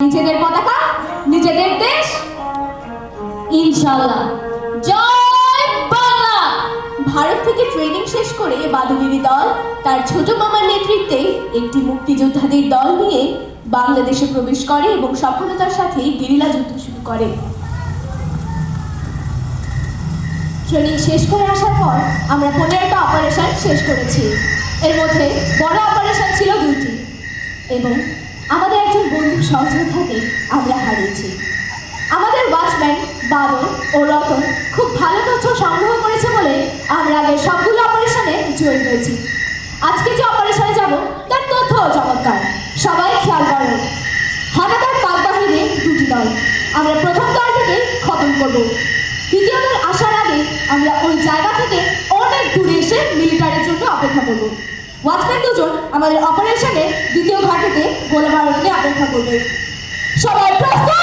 নিজেদের পতাকা, নিজেদের দেশ। ইনশাল্লাহ ভারত থেকে ট্রেনিং শেষ করে বাদুদিনী দল, তার ছোট মামার নেতৃত্বে একটি মুক্তিযোদ্ধাদের দল নিয়ে বাংলাদেশে প্রবেশ করে এবং সফলতার সাথে গেরিলা যুদ্ধ শুরু করে। ট্রেনিং শেষ করে আসার পর আমরা পনেরোটা অপারেশন শেষ করেছি। এর মধ্যে বড় অপারেশন ছিল দুটি এবং একজন বন্ধু সহযোদ্ধাকে আমরা হারিয়েছি। আমাদের ওয়াচম্যান বাদল ও রতন খুব ভালো তথ্য সংগ্রহ করেছে বলে আমরা আগের সবগুলো অপারেশনে জয়ী হয়েছি। আজকে যে অপারেশনে যাব, তার তথ্যও চমৎকার। সবাই খেয়াল করো। হানাদার পাক বাহিনী দুটি দল আমরা প্রথম দলটিকে খতম করব। দ্বিতীয় দল আসার আগে আমরা ওই জায়গা থেকে অনেক দূরে এসে মিলিটারির জন্য অপেক্ষা করব। ওয়াচম্যান দুজন আমাদের অপারেশনে দ্বিতীয় ঘাটিতে গোলা বারুদ নিয়ে অপেক্ষা করবে। সবাই প্রস্তুত?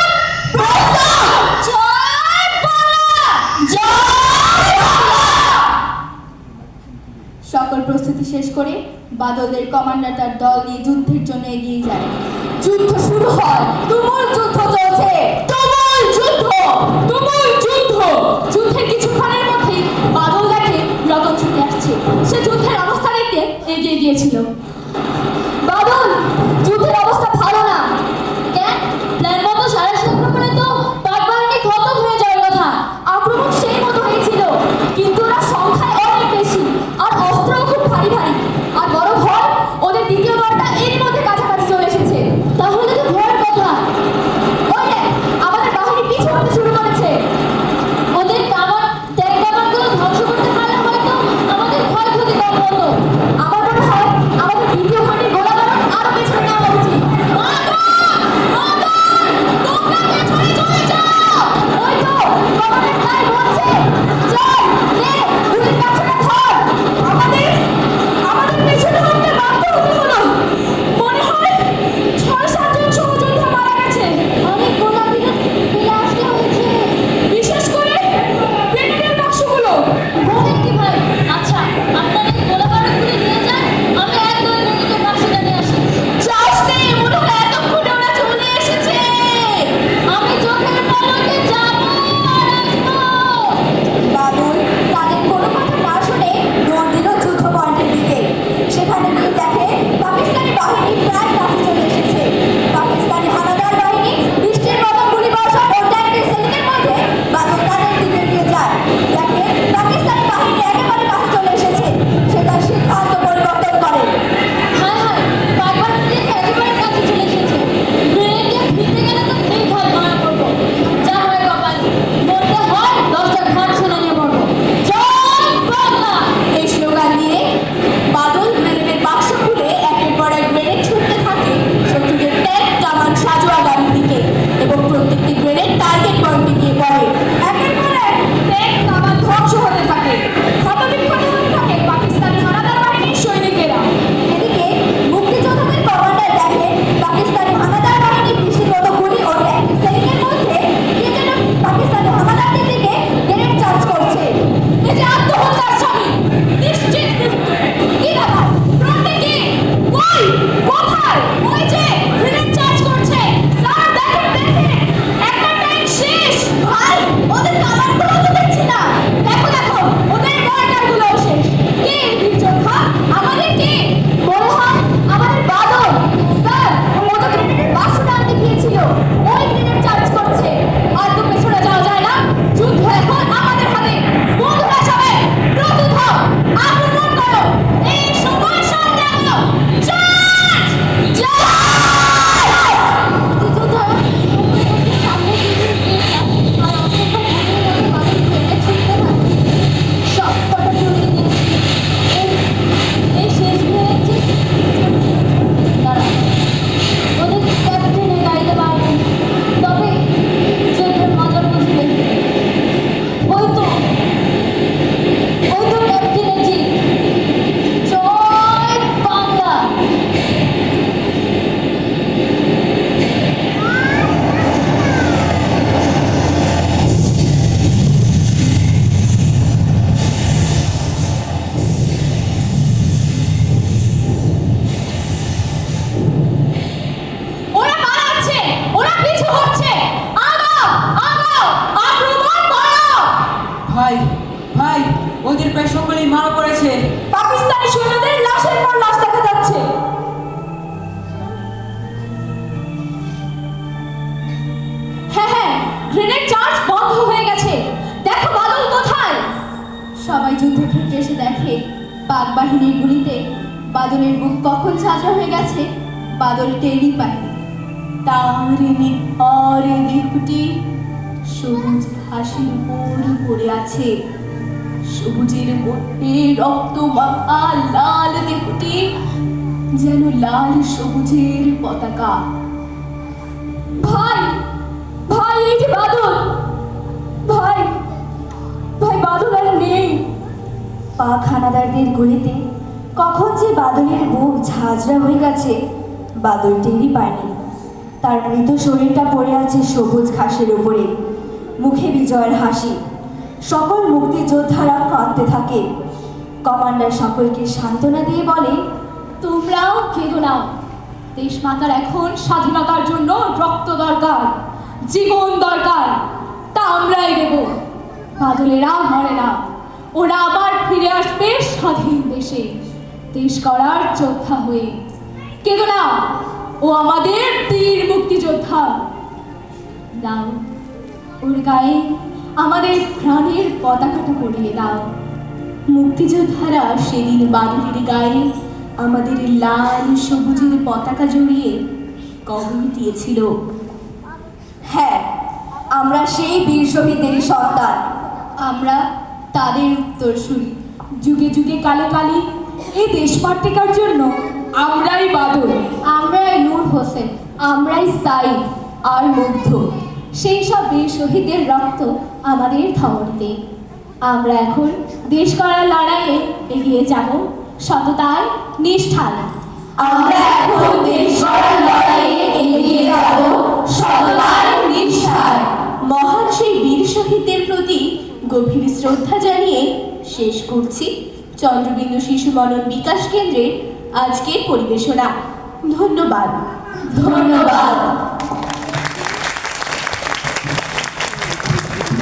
সকল প্রস্তুতি শেষ করে বাদলদের কমান্ডার তার দল নিয়ে যুদ্ধের জন্য এগিয়ে যায়। যুদ্ধ শুরু হয়। তুমুল যুদ্ধ চলছে। গিয়েছিল। এসে দেখে পাক বাহিনীর গুলিতে বাদলের বুক কখন সাজা হয়ে গেছে বাদল টেরই পায়নি তার নির্ভর দেহটি সবুজ ঘাসের উপর পড়ে আছে। সবুজের মধ্যে রক্ত মাখা লাল দেহটি যেন লাল সবুজের পতাকা। ভাই ভাই এই যে বাদল! ভাই ভাই বাদল আর পাক হানাদারদের গুলিতে কখন যে বাদলের বুক ঝাঁঝরা হয়ে গেছে, বাদল টেরই পায়নি। তার মৃত শরীরটা পড়ে আছে সবুজ ঘাসের উপরে মুখে বিজয়ের হাসি। সকল মুক্তিযোদ্ধারা কাঁদতে থাকে। কমান্ডার সকলকে সান্ত্বনা দিয়ে বলে, তোমরাও কেঁদো না। দেশ মাতার এখন স্বাধীনতার জন্য রক্ত দরকার, জীবন দরকার, তা আমরাই দেব। বাদলেরা মরে না। ওরা আবার ফিরে আসবে স্বাধীন দেশে। দেশ করার যোদ্ধা হয়ে। কেঁদো না ও আমাদের বীর মুক্তিযোদ্ধা। দাও ওর গায়ে আমাদের প্রাণের পতাকাটা পরিয়ে দাও। মুক্তিযোদ্ধারা সেদিন বাদুরের গায়ে আমাদের লাল সবুজের পতাকা জড়িয়ে কবর দিয়েছিল। হ্যাঁ আমরা সেই বীর শহীদেরই সন্তান। আমরা তাদের উত্তরসূরি যুগে যুগে কালে কালে এই দেশ পাট্টিকার জন্য আমরাই বাদল আমরাই নূর হোসেন, আমরাই সাই আর মুগ্ধ। সেই সব বীর শহীদদের রক্ত আমাদের ধমনীতে। আমরা এখন দেশ করার লড়াইয়ে এগিয়ে যাব সততায় নিষ্ঠায়। আমরা এখন দেশ করার লড়াইয়ে এগিয়ে যাব সততায় নিষ্ঠায়। মহান সেই বীর শহীদদের প্রতি গভীর শ্রদ্ধা জানিয়ে শেষ করছি। চন্দ্রবিন্দু শিশু মনন বিকাশ কেন্দ্রের আজকের পরিবেশনা। ধন্যবাদ। ধন্যবাদ।